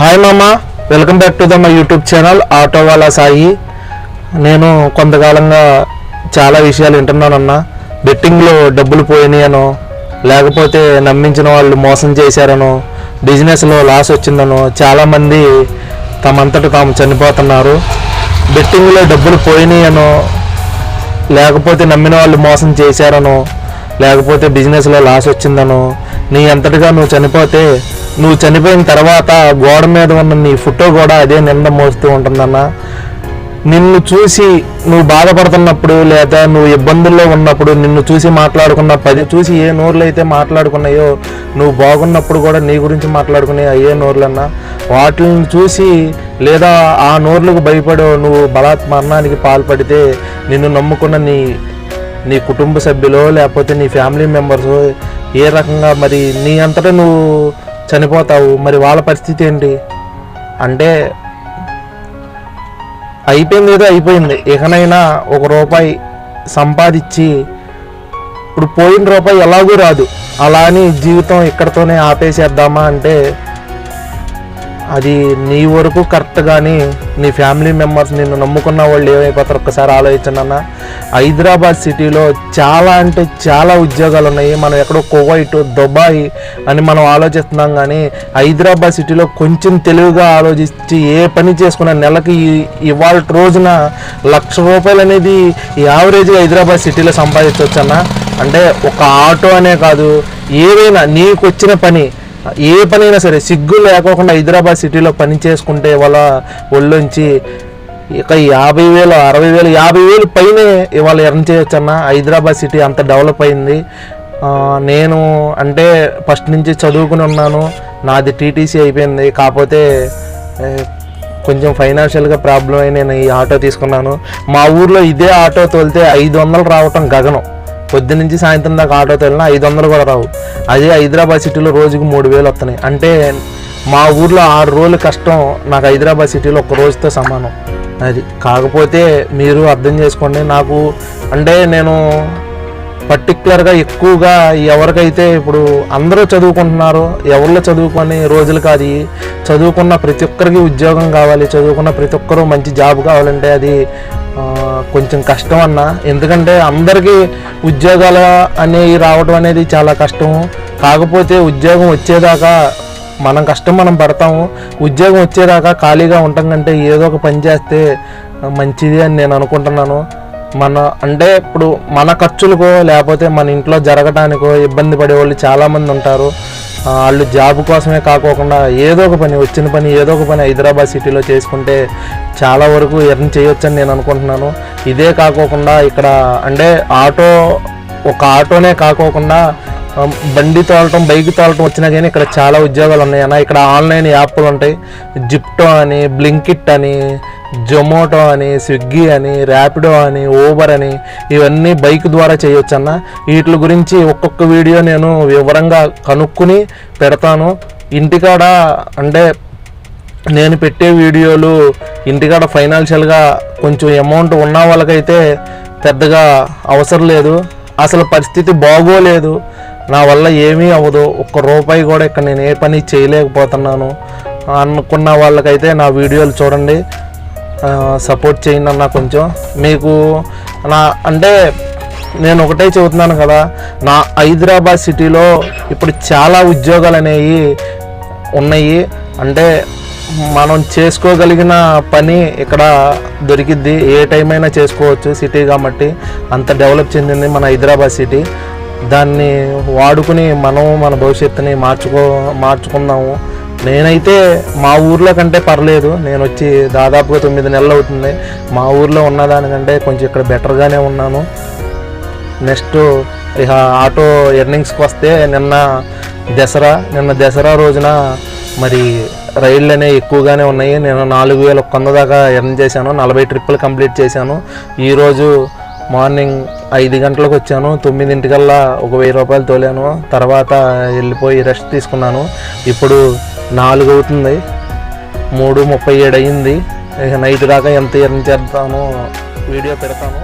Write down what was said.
Hi మామ welcome back to the my YouTube channel auto వాళ్ళ సాయి. నేను కొంతకాలంగా చాలా విషయాలు వింటున్నానన్నా బెట్టింగ్లో డబ్బులు పోయినాయనో లేకపోతే నమ్మించిన వాళ్ళు మోసం చేశారనో బిజినెస్లో లాస్ వచ్చిందనో చాలామంది తమంతట తాము చనిపోతున్నారు. బెట్టింగ్లో డబ్బులు పోయినాయనో లేకపోతే నమ్మిన వాళ్ళు మోసం చేశారనో లేకపోతే బిజినెస్లో లాస్ వచ్చిందనో నీ అంతటిగా నువ్వు చనిపోతే నువ్వు చనిపోయిన తర్వాత గోడ మీద ఉన్న నీ ఫోటో కూడా అదే నింద మోస్తూ ఉంటుందన్న. నిన్ను చూసి నువ్వు బాధపడుతున్నప్పుడు లేదా నువ్వు ఇబ్బందుల్లో ఉన్నప్పుడు నిన్ను చూసి మాట్లాడుకున్న పది చూసి ఏ నోర్లు అయితే మాట్లాడుకున్నాయో నువ్వు బాగున్నప్పుడు కూడా నీ గురించి మాట్లాడుకునే అయ్యే నోర్లన్నా. వాటిని చూసి లేదా ఆ నోర్లకు భయపడో నువ్వు బలాత్ మరణానికి పాల్పడితే నిన్ను నమ్ముకున్న నీ నీ కుటుంబ సభ్యులో లేకపోతే నీ ఫ్యామిలీ మెంబర్స్ ఏ రకంగా మరి నీ అంతటా నువ్వు చనిపోతావు మరి వాళ్ళ పరిస్థితి ఏంటి? అంటే అయిపోయింది ఏదో అయిపోయింది. ఇకనైనా ఒక రూపాయి సంపాదించి ఇప్పుడు పోయిన రూపాయి ఎలాగూ రాదు. అలా అని జీవితం ఇక్కడతోనే ఆపేసేద్దామా అంటే అది నీ వరకు కరెక్ట్ కానీ నీ ఫ్యామిలీ మెంబర్స్ నిన్ను నమ్ముకున్న వాళ్ళు ఏమైపోతారు? ఒక్కసారి ఆలోచించండి అన్న. హైదరాబాద్ సిటీలో చాలా అంటే చాలా ఉద్యోగాలు ఉన్నాయి. మనం ఎక్కడో కువైట్ దుబాయ్ అని మనం ఆలోచిస్తున్నాం కానీ హైదరాబాద్ సిటీలో కొంచెం తెలివిగా ఆలోచించి ఏ పని చేసుకున్న నెలకి ఇవాళ రోజున లక్ష రూపాయలు అనేది యావరేజ్గా హైదరాబాద్ సిటీలో సంపాదించవచ్చు అన్న. అంటే ఒక ఆటో అనే కాదు ఏదైనా నీకు వచ్చిన పని ఏ పనైనా సరే సిగ్గు లేకోకుండా హైదరాబాద్ సిటీలో పని చేసుకుంటే వాళ్ళ ఒళ్ళొంచి ఇక యాభై వేలు అరవై వేలు యాభై వేలు పైనే ఇవాళ ఎర్న్ చేయొచ్చు అన్న హైదరాబాద్ సిటీ అంత డెవలప్ అయింది. నేను అంటే ఫస్ట్ నుంచి చదువుకుని ఉన్నాను. నాది టీటీసీ అయిపోయింది. కాకపోతే కొంచెం ఫైనాన్షియల్గా ప్రాబ్లం అయి నేను ఈ ఆటో తీసుకున్నాను. మా ఊర్లో ఇదే ఆటో తోలితే ఐదు వందలు రావటం గగనం. పొద్దు నుంచి సాయంత్రం దాకా ఆటో తోలినా ఐదు వందలు కూడా రావు. అదే హైదరాబాద్ సిటీలో రోజుకు మూడు వేలు వస్తున్నాయి అంటే మా ఊర్లో ఆరు రోజులు కష్టం. నాకు హైదరాబాద్ సిటీలో ఒక రోజుతో సమానం. అది కాకపోతే మీరు అర్థం చేసుకోండి. నాకు అంటే నేను పర్టికులర్గా ఎక్కువగా ఎవరికైతే ఇప్పుడు అందరూ చదువుకుంటున్నారో ఎవరిలో చదువుకొని రోజులు కాదు చదువుకున్న ప్రతి ఒక్కరికి ఉద్యోగం కావాలి చదువుకున్న ప్రతి ఒక్కరూ మంచి జాబ్ కావాలంటే అది కొంచెం కష్టం అన్న. ఎందుకంటే అందరికీ ఉద్యోగాలు అనేవి రావడం అనేది చాలా కష్టం. కాకపోతే ఉద్యోగం వచ్చేదాకా మనం కష్టం మనం పడతాము. ఉద్యోగం వచ్చేదాకా ఖాళీగా ఉండటం కంటే ఏదో ఒక పని చేస్తే మంచిది అని నేను అనుకుంటున్నాను. మన అంటే ఇప్పుడు మన ఖర్చులకో లేకపోతే మన ఇంట్లో జరగటానికో ఇబ్బంది పడే వాళ్ళు చాలామంది ఉంటారు. వాళ్ళు జాబ్ కోసమే కాకోకుండా ఏదో ఒక పని వచ్చిన పని ఏదో ఒక పని హైదరాబాద్ సిటీలో చేసుకుంటే చాలా వరకు ఎర్న్ చేయొచ్చని నేను అనుకుంటున్నాను. ఇదే కాకోకుండా ఇక్కడ అంటే ఆటో ఒక ఆటోనే కాకోకుండా బండి తోలటం బైక్ తోలటం వచ్చినా కానీ ఇక్కడ చాలా ఉద్యోగాలు ఉన్నాయి. అన్న ఇక్కడ ఆన్లైన్ యాప్లు ఉంటాయి. జిప్టో అని బ్లింకిట్ అని జొమాటో అని స్విగ్గీ అని ర్యాపిడో అని ఊబర్ అని ఇవన్నీ బైక్ ద్వారా చేయొచ్చు అన్న వీటి గురించి ఒక్కొక్క వీడియో నేను వివరంగా కనుక్కుని పెడతాను. ఇంటికాడ అంటే నేను పెట్టే వీడియోలు ఇంటికాడ ఫైనాన్షియల్గా కొంచెం అమౌంట్ ఉన్న వాళ్ళకైతే పెద్దగా అవసరం లేదు. అసలు పరిస్థితి బాగోలేదు. నా వల్ల ఏమీ అవ్వదు. ఒక్క రూపాయి కూడా ఇక్కడ నేను ఏ పని చేయలేకపోతున్నాను. అనుకున్న వాళ్ళకైతే నా వీడియోలు చూడండి. సపోర్ట్ చేయండి అన్న కొంచెం. మీకు నా అంటే నేను ఒకటే చెబుతున్నాను కదా నా హైదరాబాద్ సిటీలో ఇప్పుడు చాలా ఉద్యోగాలు అనేవి ఉన్నాయి. అంటే మనం చేసుకోగలిగిన పని ఇక్కడ దొరికిద్ది. ఏ టైం అయినా చేసుకోవచ్చు సిటీ కాబట్టి. అంత డెవలప్ చెందింది మన హైదరాబాద్ సిటీ. దాన్ని వాడుకుని మనం మన భవిష్యత్తుని మార్చుకో మార్చుకుందాము. నేనైతే మా ఊర్లో కంటే పర్లేదు. నేను వచ్చి దాదాపుగా తొమ్మిది నెలలు అవుతుంది. మా ఊర్లో ఉన్నదానికంటే కొంచెం ఇక్కడ బెటర్గానే ఉన్నాను. నెక్స్ట్ ఇక ఆటో ఎర్నింగ్స్కి వస్తే నిన్న దసరా నిన్న దసరా రోజున మరి రైళ్ళు అనేవి ఎక్కువగానే ఉన్నాయి. నేను నాలుగు వేల ఒక్క వంద దాకా ఎర్న్ చేశాను. నలభై ట్రిప్పులు కంప్లీట్ చేశాను. ఈరోజు మార్నింగ్ ఐదు గంటలకు వచ్చాను. తొమ్మిదింటికల్లా ఒక వెయ్యి రూపాయలు తోలాను. తర్వాత వెళ్ళిపోయి రెస్ట్ తీసుకున్నాను. ఇప్పుడు నాలుగు అవుతుంది మూడు ముప్పై ఏడు అయ్యింది నైట్ దాకా ఎంత ఎర్న్ చేద్దామో వీడియో పెడతాను.